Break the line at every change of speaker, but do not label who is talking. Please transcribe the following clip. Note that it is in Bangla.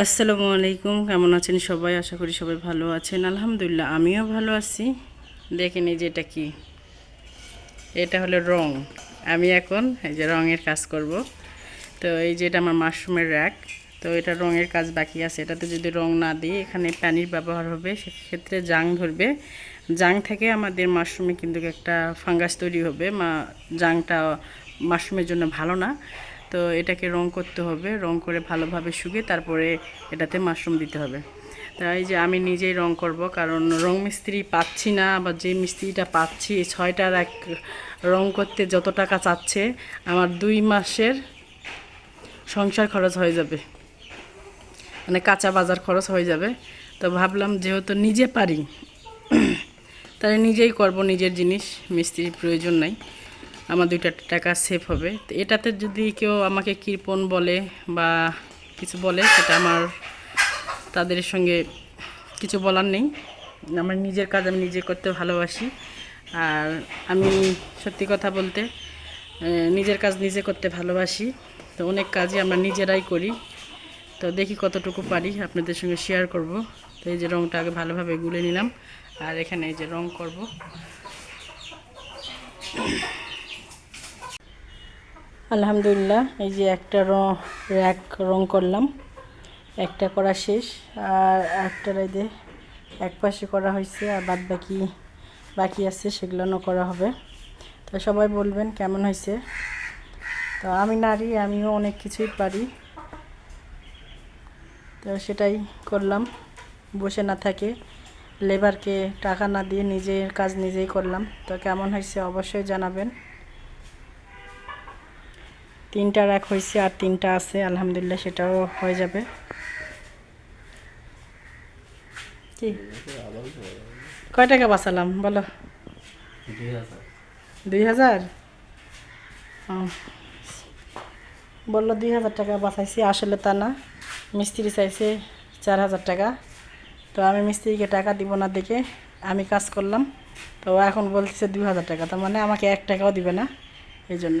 আসসালামু আলাইকুম, কেমন আছেন সবাই? আশা করি সবাই ভালো আছেন। আলহামদুলিল্লাহ, আমিও ভালো আছি। দেখেন এই যে এটা কি? এটা হলো রং। আমি এখন এই যে রঙের কাজ করব। তো এই যে এটা আমার মাশরুমের র্যাক তো এটা রঙের কাজ বাকি আছে। এটাতে যদি রং না দিই, এখানে পানির ব্যবহার হবে। সেক্ষেত্রে জাং ধরবে। জাং থেকে আমাদের মাশরুমে কিন্তু একটা ফাঙ্গাস তৈরি হবে। মা, জাংটা মাশরুমের জন্য ভালো না। তো এটাকে রং করতে হবে, রং করে ভালোভাবে শুকিয়ে তারপরে এটাতে মাশরুম দিতে হবে। তাই যে আমি নিজেই রং করব, কারণ রং মিস্ত্রি পাচ্ছি না বা যে মিস্ত্রিটা পাচ্ছি ছয়টার এক রং করতে যত টাকা চাচ্ছে, আমার দুই মাসের সংসার খরচ হয়ে যাবে। মানে কাঁচা বাজার খরচ হয়ে যাবে। তো ভাবলাম যেহেতু নিজে পারি, তাহলে নিজেই করব, নিজের জিনিস, মিস্ত্রির প্রয়োজন নাই। আমার দুইটা টাকা সেভ হবে। তো এটাতে যদি কেউ আমাকে কৃপণ বলে বা কিছু বলে, সেটা আমার তাদের সঙ্গে কিছু বলার নেই। আমার নিজের কাজ আমি নিজে করতে ভালোবাসি। আর আমি সত্যি কথা বলতে নিজের কাজ নিজে করতে ভালোবাসি। তো অনেক কাজই আমরা নিজেরাই করি। তো দেখি কতটুকু পারি, আপনাদের সঙ্গে শেয়ার করব। তো এই যে রঙটা আগে ভালোভাবে গুলে নিলাম। আর এখানে এই যে রং করব। আলহামদুলিল্লাহ, এই যে একটা রং র্যাক রং করলাম, একটা করা শেষ, আর একটা রাইদে এক পাশে করা হয়েছে, আর বাদ বাকি বাকি আছে সেগুলো করা হবে। তো সবাই বলবেন কেমন হয়েছে? তো আমি নারী, আমিও অনেক কিছুই পারি। তো সেটাই করলাম, বসে না থাকে লেবারকে টাকা না দিয়ে নিজের কাজ নিজেই করলাম। তো কেমন হয়েছে অবশ্যই জানাবেন। তিনটা রাখ হয়েছে আর তিনটা আছে, আলহামদুলিল্লাহ সেটাও হয়ে যাবে। কি? কয় টাকা বাঁচালাম? বলো। দুই হাজার? বলল দুই হাজার টাকা বাঁচাইছি, আসলে তা না। মিস্ত্রি চাইছে চার হাজার টাকা। তো আমি মিস্ত্রিকে টাকা দিব না দেখে আমি কাজ করলাম। তো এখন বলতেছে দুই হাজার টাকা, তার মানে আমাকে এক টাকাও দিবে না, এই জন্য।